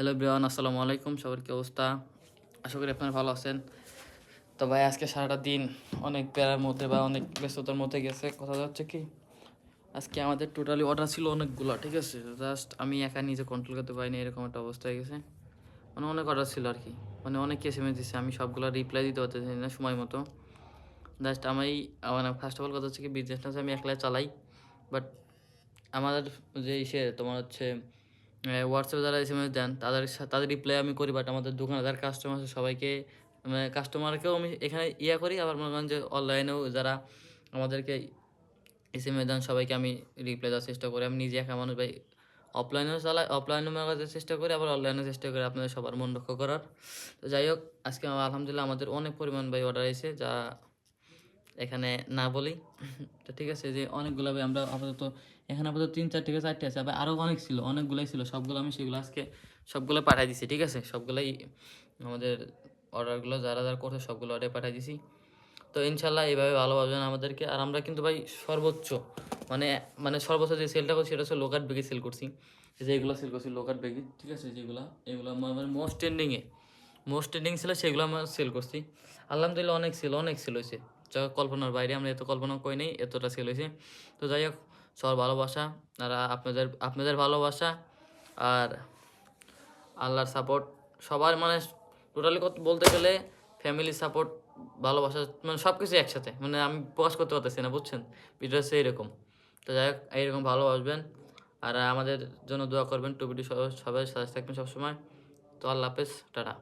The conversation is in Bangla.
হ্যালো ব্রিয়ান আসসালামু আলাইকুম সবার কি অবস্থা? আশা করি আপনারা ভালো আছেন। তো ভাই, আজকে সারাটা দিন অনেক প্যারার মধ্যে বা অনেক ব্যস্ততার মধ্যে গেছে। কথা হচ্ছে কি, আজকে আমাদের টোটালি অর্ডার ছিল অনেকগুলো, ঠিক আছে? জাস্ট আমি একা নিজে কন্ট্রোল করতে পারিনি, এরকম একটা অবস্থা হয়ে গেছে। মানে অনেক অর্ডার ছিল আর কি। মানে অনেক এসএমএস দিচ্ছে আমি সবগুলো রিপ্লাই দিতে পারতেছি না সময় মতো। জাস্ট আমি মানে ফার্স্ট অফ অল কথা হচ্ছে কি বিজনেসটা আমি একলা চালাই। বাট আমাদের যে ইসে, তোমার হচ্ছে হোয়াটসঅ্যাপে যারা এস এম এস দেন, তাদের তাদের রিপ্লাই আমি করি বাট আমাদের দোকানে যারা কাস্টমার সবাইকে মানে কাস্টমারকেও আমি এখানে ইয়া করি, আবার মনে করেন যে অনলাইনেও যারা আমাদেরকে এস এম এস দেন, সবাইকে আমি রিপ্লাই দেওয়ার চেষ্টা করি। আমি নিজে একা মানুষ, ভাই অফলাইনেও চালাই অফলাইনেও করার চেষ্টা করি, আবার অনলাইনেও চেষ্টা করি, আপনাদের সবার মন রক্ষা করার। তো যাই হোক, আজকে আলহামদুলিল্লাহ আমাদের অনেক পরিমাণ, ভাই অর্ডার এসে যা এখানে না বলি তো ঠিক আছে, যে অনেকগুলো আমরা আপাতত এখানে আপাতত তিন চার থেকে চারটে আছে, আবার আরও অনেক ছিল, অনেকগুলোই ছিল, সবগুলো আমি সেগুলো আজকে সবগুলো পাঠিয়ে দিছি, ঠিক আছে? সবগুলোই আমাদের অর্ডারগুলো যারা যারা করছে সবগুলো অর্ডার পাঠিয়ে দিছি। তো ইনশাল্লাহ এইভাবে ভালোবাসবেন আমাদেরকে। আর আমরা কিন্তু ভাই সর্বোচ্চ মানে মানে সর্বোচ্চ যে সেলটা করছি সেটা হচ্ছে লোকাট বেগে সেল করছি। এই যে এগুলো সেল করছি লোকাট বেগে ঠিক আছে? যেগুলো, এগুলো মানে মোস্ট ট্রেন্ডিংয়ে মোস্ট ট্রেন্ডিং ছিল সেগুলো আমরা সেল করছি। আলহামদুলিল্লাহ অনেক সেল অনেক সেল হয়েছে। যা কল্পনার বাইরে, আমরা এত কল্পনা করি নেই, এতটা হয়েছে। তো যাই হোক, সবার ভালোবাসা, আর আপনাদের আপনাদের ভালোবাসা, আর আল্লাহর সাপোর্ট সবার মানে টোটালি বলতে গেলে ফ্যামিলি সাপোর্ট ভালোবাসা মানে সব কিছু একসাথে মানে আমি প্রকাশ করতে পারতেছি না, বুঝছেন? ভিডিও হচ্ছে এইরকম তো যাই হোক, এইরকম ভালোবাসবেন, আর আমাদের জন্য দোয়া করবেন টুবিটি সবাই সাথে থাকবেন সবসময়। তো আল্লাহ হাফেজ, টাটা।